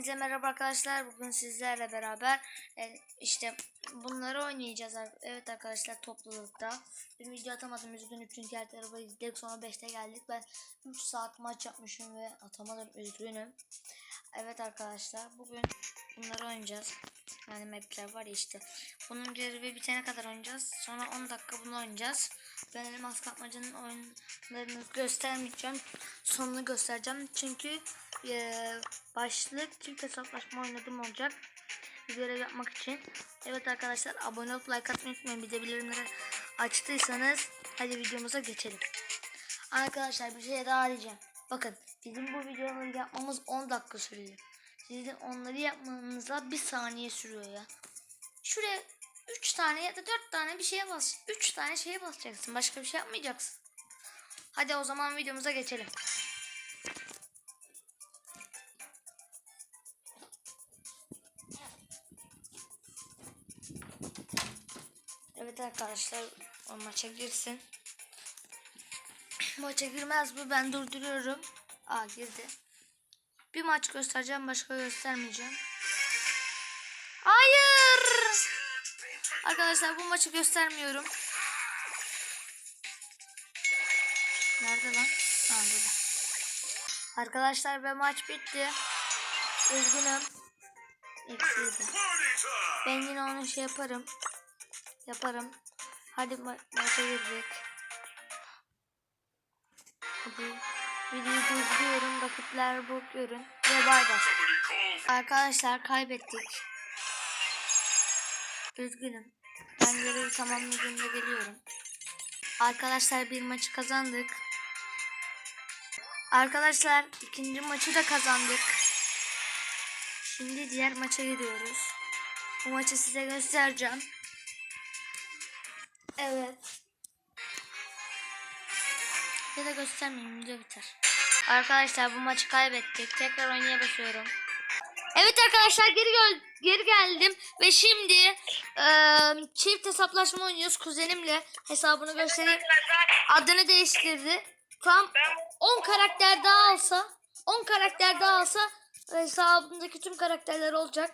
Hepinize merhaba arkadaşlar. Bugün sizlerle beraber e, işte bunları oynayacağız. Evet arkadaşlar toplulukta. Bir video atamadım üzgünüm çünkü her tarafa gittik. Sonra 5'te geldik. Ben 3 saat maç yapmışım ve atamadım üzgünüm. Evet arkadaşlar bugün bunları oynayacağız. Yani mapler var ya işte. Bunun görevi bitene kadar oynayacağız. Sonra 10 dakika bunu oynayacağız. Ben elmas kapmacanın oyunlarını göstermeyeceğim. Sonunu göstereceğim. Çünkü eee, başlık çift hesaplaşma oynadığım olacak. Görev yapmak için. Evet arkadaşlar abone olup like atmayı unutmayın. Bir de bildirimleri açtıysanız hadi videomuza geçelim. Arkadaşlar bir şey daha diyeceğim. Bakın bizim bu videoları yapmamız 10 dakika sürüyor. Sizin onları yapmanıza bir saniye sürüyor ya. Şuraya 3 tane ya da 4 tane bir şeye bas. 3 tane şeye basacaksın. Başka bir şey yapmayacaksın. Hadi o zaman videomuza geçelim. Evet arkadaşlar o maça girsin. Maça girmez bu ben durduruyorum. Aa girdi. Bir maç göstereceğim başka göstermeyeceğim. Hayır. Arkadaşlar bu maçı göstermiyorum. Nerede lan? Ha burada. Arkadaşlar ve maç bitti. Üzgünüm. Eksiydi. Ben yine onu şey yaparım. Yaparım. Hadi ma maça girecek. Hadi. Videoyu durduruyorum. Rakipler bakıyorum. Ve bay bay. Arkadaşlar kaybettik. Üzgünüm. Ben görevi tamamladığımda geliyorum. Arkadaşlar bir maçı kazandık. Arkadaşlar ikinci maçı da kazandık. Şimdi diğer maça gidiyoruz. Bu maçı size göstereceğim. Evet. Ya da göstermeyeyim video biter. Arkadaşlar bu maçı kaybettik. Tekrar oynaya basıyorum. Evet arkadaşlar geri gel geri geldim ve şimdi eee, çift hesaplaşma oynuyoruz kuzenimle. Hesabını göstereyim. Adını değiştirdi. Tam 10 karakter daha alsa 10 karakter daha alsa hesabımdaki tüm karakterler olacak.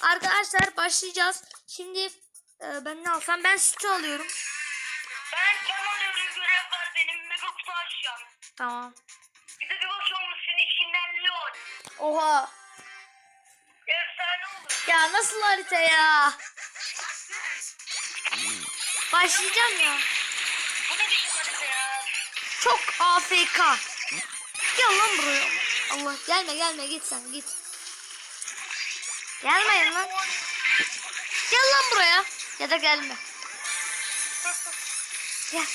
Arkadaşlar başlayacağız. Şimdi eee, ben ne alsam ben sütü alıyorum. Ben Kemal Ömrü görev var benim mega kutu açacağım. Tamam. Bir de bir bakıyorum senin içinden Leon. Oha. Ya nasıl harita ya? Başlayacağım ya. Çok AFK. Gel lan buraya. Allah gelme gelme git sen git. Gelmeyin lan. Gel lan buraya. Ya da gelme. Gel.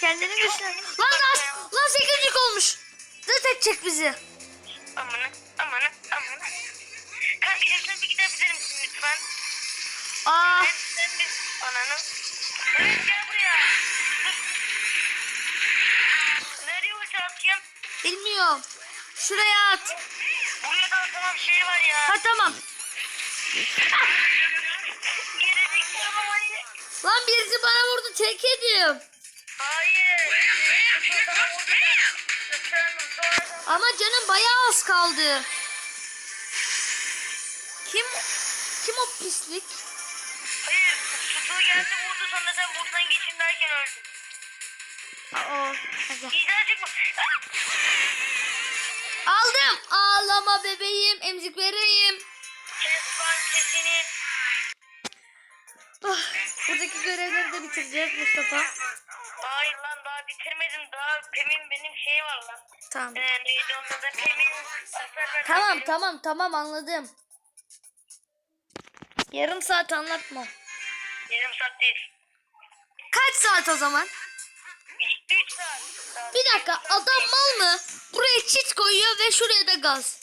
Kendini güçlen. Lan lan, lan sekincik olmuş. Dıt edecek bizi. Amanı gidebilir misin lütfen? Aa, Sen, sen bir ananı. Evet gel buraya. Nereye uçağı atayım? bilmiyorum. Şuraya at. Buraya da tamam şey var ya. Ha tamam. Lan birisi bana vurdu tek ediyorum. Hayır. Ama canım bayağı az kaldı. O pislik? Hayır. Tutuğu geldi vurdu sonra sen buradan geçin derken öldün. İzler çıkma. Aldım. Ağlama bebeğim. Emzik vereyim. Kes lan sesini. Ah, buradaki görevleri de bitireceğiz Mustafa. Hayır lan daha bitirmedim. Daha Pem'in benim şey var lan. Tamam. Ee, neydi onun da Pem'in Tamam tamam tamam anladım. Yarım saat anlatma. Yarım saat değil. Kaç saat o zaman? 3 saat. Bir dakika adam mal mı? Buraya çit koyuyor ve şuraya da gaz.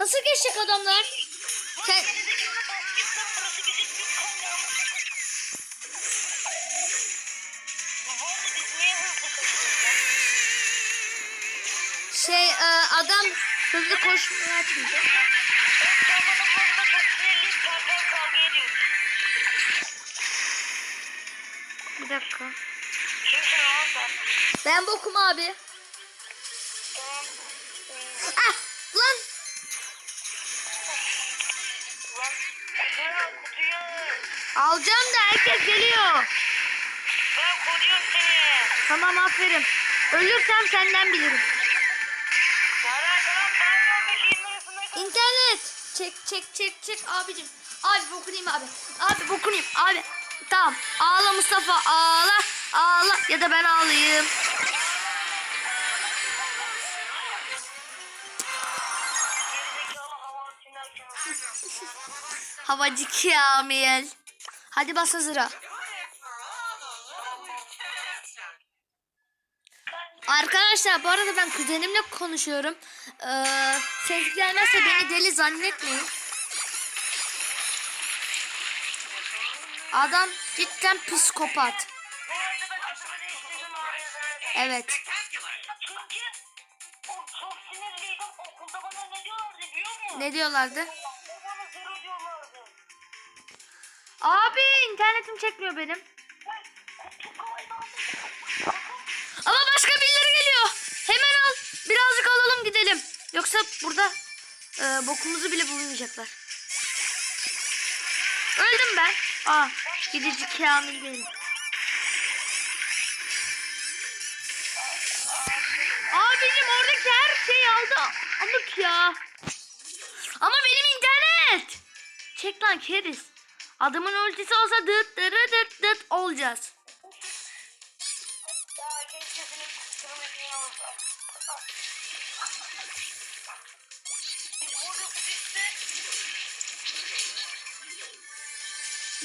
Nasıl geçecek adamlar? Sen... Şey e, adam hızlı koşmaya açmayacak. Bir dakika. Kimsin oğlum Ben bokum abi. ah lan. Lan. Alacağım da herkes geliyor. Ben koruyorum seni. Tamam aferin. Ölürsem senden bilirim. İnternet. Çek çek çek çek abicim. Abi bokunayım abi. Abi bokunayım abi. Tamam. Ağla Mustafa ağla. Ağla ya da ben ağlayayım. Havacı Kamil. Hadi bas hazıra. Arkadaşlar bu arada ben kuzenimle konuşuyorum. Ee, ses gelmezse beni deli zannetmeyin. Adam cidden psikopat. Evet. Ne diyorlardı? Ne diyorlardı? Abi internetim çekmiyor benim. Ama başka birileri geliyor. Hemen al. Birazcık alalım gidelim. Yoksa burada e, bokumuzu bile bulmayacaklar. Öldüm ben. Aa, gidici Kamil benim. Abicim oradaki her şeyi aldı. Amık ya. Ama benim internet. Çek lan keriz. Adamın ultisi olsa dıt dırı dıt dıt olacağız.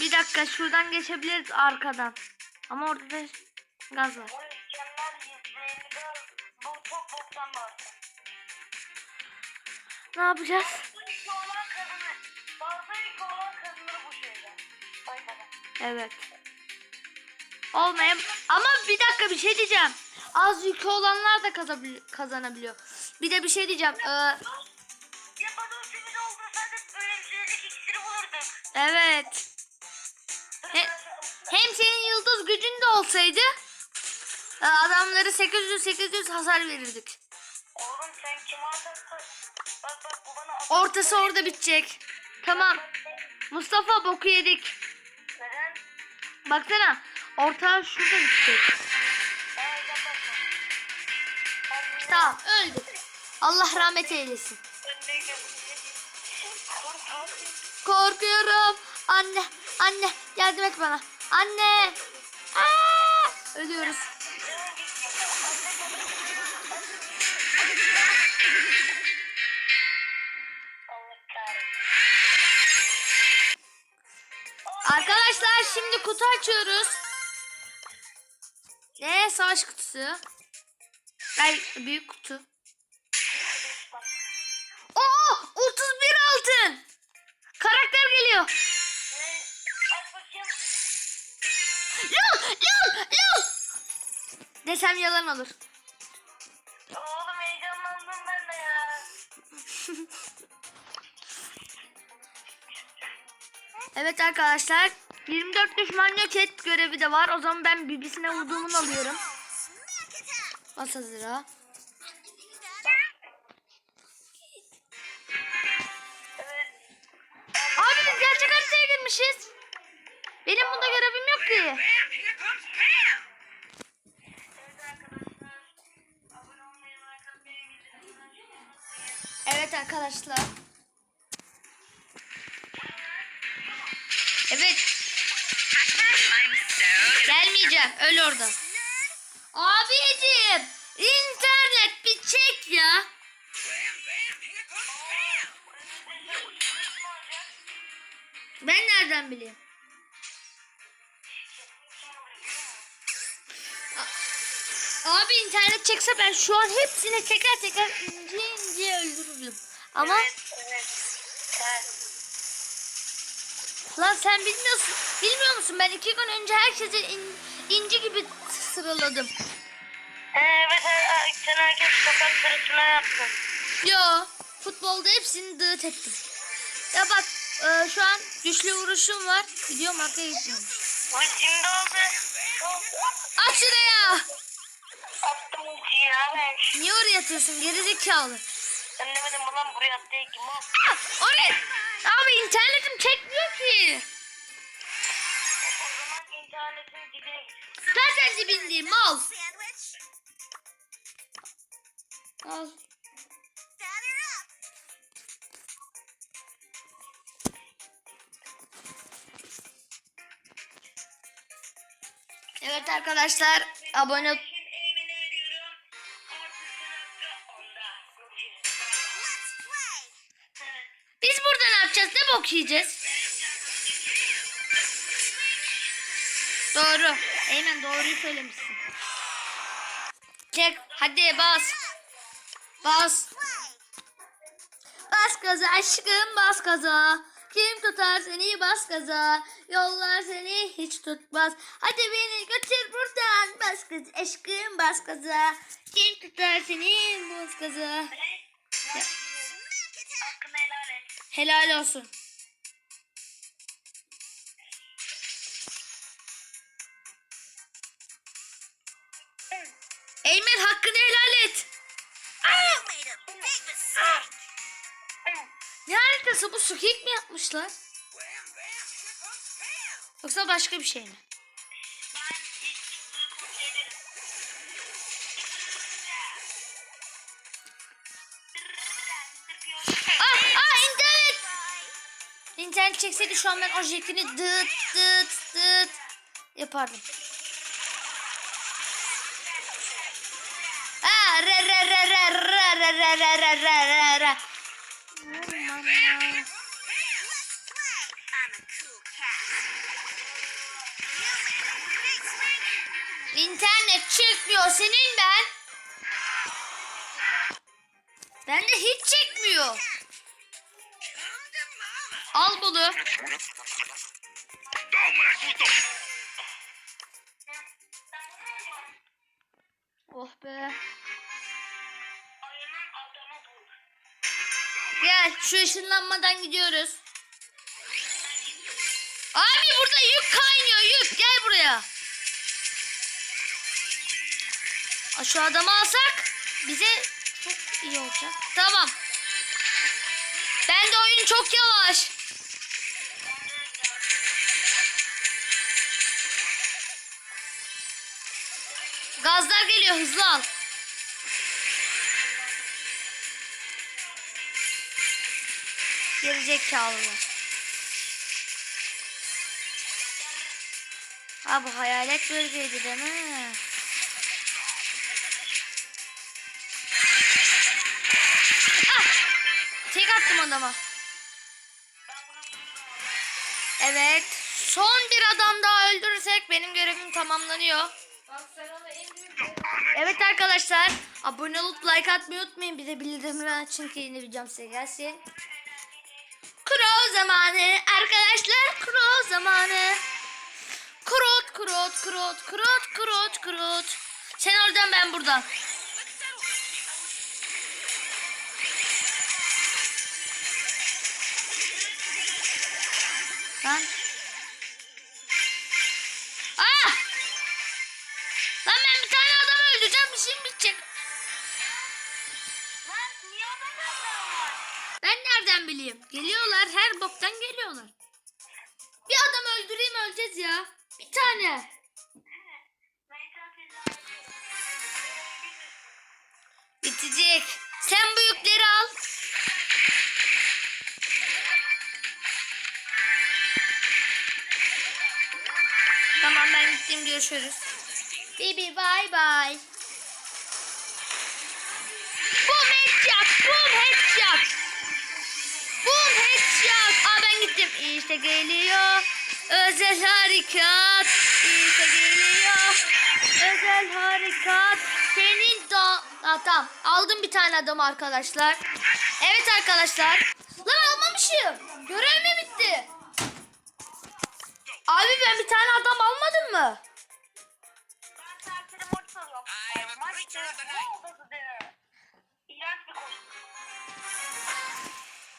Bir dakika şuradan geçebiliriz arkadan. Ama orada da gaz var. Ne yapacağız? Evet. Olmayan ama bir dakika bir şey diyeceğim. Az yükü olanlar da kazanabiliyor. Bir de bir şey diyeceğim. Ee, Ya hem senin yıldız gücün de olsaydı adamları 800 800 hasar verirdik. Oğlum sen atarsın? Bak bak bu bana at- Ortası orada bitecek. Tamam. Mustafa boku yedik. Neden? Baksana. Orta şurada bitecek. Ben Tamam öldü. Allah rahmet eylesin. Korkma. Korkuyorum. Anne, anne yardım et bana. Anne. Aa! Ölüyoruz. Arkadaşlar şimdi kutu açıyoruz. Ne? Savaş kutusu. Ay büyük kutu. Desem yalan olur. Oğlum heyecanlandım ben de ya. Evet arkadaşlar. 24 düşman yok et görevi de var. O zaman ben bibisine vurduğumu alıyorum. Bas hazıra. Orada. Abicim. internet bir çek ya. Ben nereden bileyim? Abi internet çekse ben şu an hepsini teker teker ince ince öldürürüm. Ama Evet. Evet. lan sen bilmiyorsun. Bilmiyor musun? Ben iki gün önce herkese in- inci gibi sıraladım. Evet, evet, sen herkes sokak sırasına yaptın. Yo, futbolda hepsini dıt ettim. Ya bak, e, şu an güçlü vuruşum var. Gidiyorum arkaya gitmiyorum. Şimdi oldu. Aç şuraya. Attım ultiyi ya ben. Niye oraya atıyorsun gerizekalı? Sen demedin mi lan buraya attı kim o? Ah, oraya. Abi internetim çekmiyor ki. Neredeyse bildiğim mal. Al. Evet arkadaşlar abone Biz burada ne yapacağız? Ne bok yiyeceğiz? Doğru. Eymen doğruyu söylemişsin. Çek. Hadi bas. Bas. Bas gaza aşkım bas gaza. Kim tutar seni bas gaza. Yollar seni hiç tutmaz. Hadi beni götür buradan. Bas gaza aşkım bas gaza. Kim tutar seni bas gaza. Et. Helal olsun. Yapmışlar? Yoksa başka bir şey mi? Ah, ah internet. Çekseydi şu an ben o jekini dıt dıt dıt yapardım. Ah, re re re re re re re re re re re İnternet çekmiyor senin ben. Ben de hiç çekmiyor. Al bunu. Oh be. Gel şu ışınlanmadan gidiyoruz. Abi burada yük kaynıyor yük gel buraya. Şu adamı alsak bize çok iyi olacak. Tamam. Ben de oyun çok yavaş. Gazlar geliyor hızlı al. Gerizekalılar. Ha bu hayalet bölgeydi değil mi? Attım adama. Evet. Son bir adam daha öldürürsek benim görevim tamamlanıyor. Evet arkadaşlar. Abone olup like atmayı unutmayın. Bir de bildirimleri açın ki yeni videom size gelsin. Kuro zamanı arkadaşlar kuro zamanı. Kurut kurut kurut kurut kurut kurut. Sen oradan ben buradan. Lan. Ah! Lan ben bir tane adam öldüreceğim işim bitecek. Lan niye adamlar var? Ben nereden bileyim? Geliyorlar her boktan geliyorlar. Bir adam öldüreyim öleceğiz ya. Bir tane. Bitecek. Sen bu yükleri al. Gittim görüşürüz. Bibi bye bye. Boom headshot. Boom headshot. Boom headshot. Aa ben gittim. İşte geliyor. Özel harekat. İşte geliyor. Özel harekat. Senin da... Aa, tamam. Aldım bir tane adam arkadaşlar. Evet arkadaşlar. Lan almamışım. Görev mi bitti? Abi ben bir tane adam mı?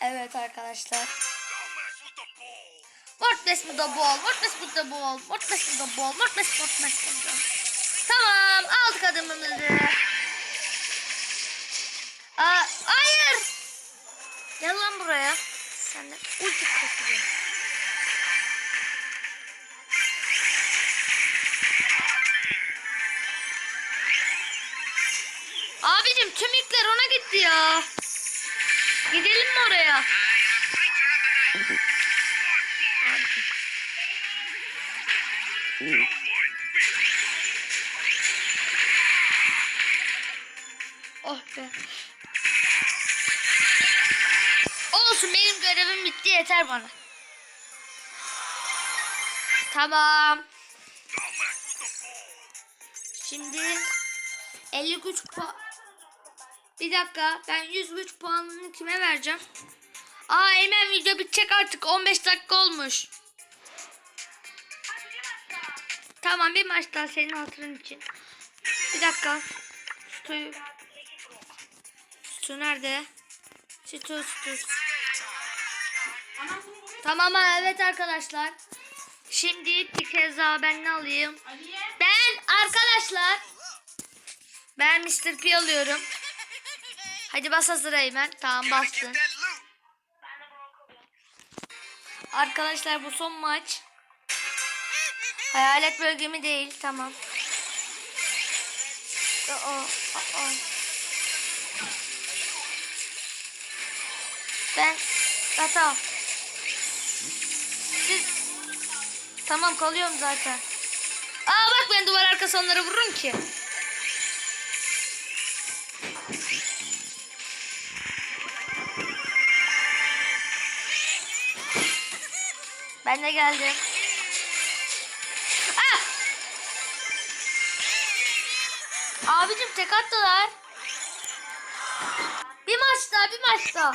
Evet arkadaşlar. Wordpress bu da bol, Wordpress bu da bol, Wordpress bu da bol, Wordpress Wordpress bu da. Tamam, aldık adımımızı. Aa, hayır. Gel lan buraya. Sen de ulti kasıyorsun. Abicim tüm yükler ona gitti ya. Gidelim mi oraya? Oh be. Olsun benim görevim bitti yeter bana. Tamam. Şimdi 53 puan. Bir dakika ben 103 puanını kime vereceğim? Aa Eymen video bitecek artık 15 dakika olmuş. Tamam bir maç daha senin hatırın için. Bir dakika. Sütü, sütü nerede? Sütü sütü. Tamam evet arkadaşlar. Şimdi bir kez daha ben ne alayım? Ben arkadaşlar. Ben Mr. P alıyorum. Hadi bas hazır Eymen. Tamam bastın. Arkadaşlar bu son maç. Hayalet bölgemi değil. Tamam. Aa, aa. Ben hata. Siz Tamam kalıyorum zaten. Aa bak ben duvar arkası onları vururum ki. Ben de geldim. Ah! Abicim tek attılar. Bir maç daha, bir maç daha.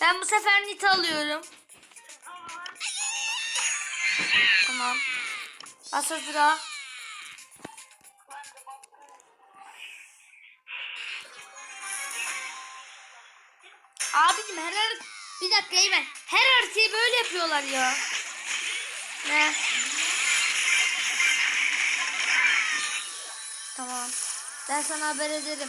Ben bu sefer nit alıyorum. Tamam. Bas hazıra. Abicim her bir dakika Eymen. Her haritayı böyle yapıyorlar ya. Ne? Tamam. Ben sana haber ederim.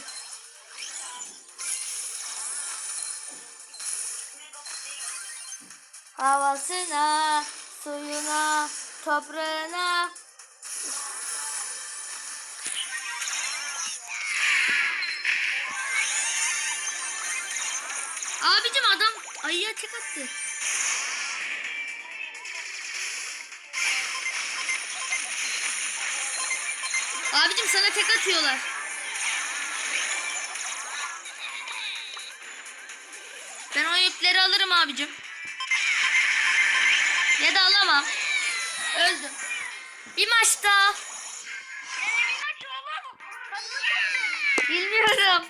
Havasına, suyuna, toprağına. Ayıya tek attı. Abicim sana tek atıyorlar. Ben o yükleri alırım abicim. Ya da alamam. Öldüm. Bir maç daha. Bilmiyorum.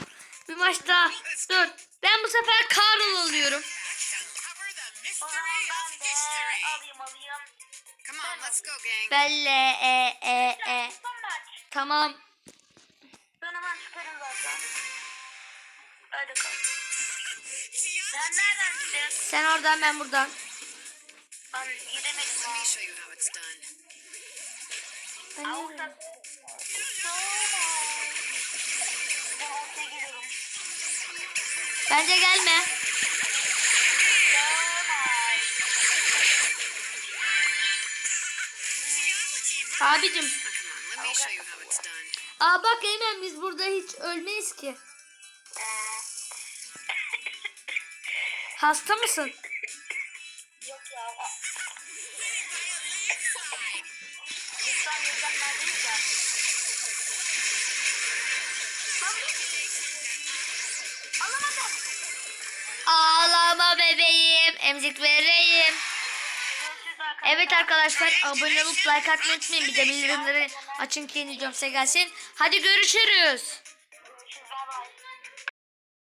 Bir maç daha. Dur. Ben bu sefer Carl alıyorum. Let's go, gang. Belle e e e. Tamam. Ben hemen çıkarım zaten. Hadi kal. Sen nereden çıktın? Sen oradan ben buradan. Ben gidemedim. Let me show you how it's done. Ben? Ben geliyorum. Bence gelme. Done. Aa bak Eymen biz burada hiç ölmeyiz ki. Hasta mısın? Yok ya. Ağlama bebeğim. Emzik vereyim. Evet arkadaşlar abone olup like atmayı unutmayın. Bir de bildirimleri açın ki yeni videom size gelsin. Hadi görüşürüz.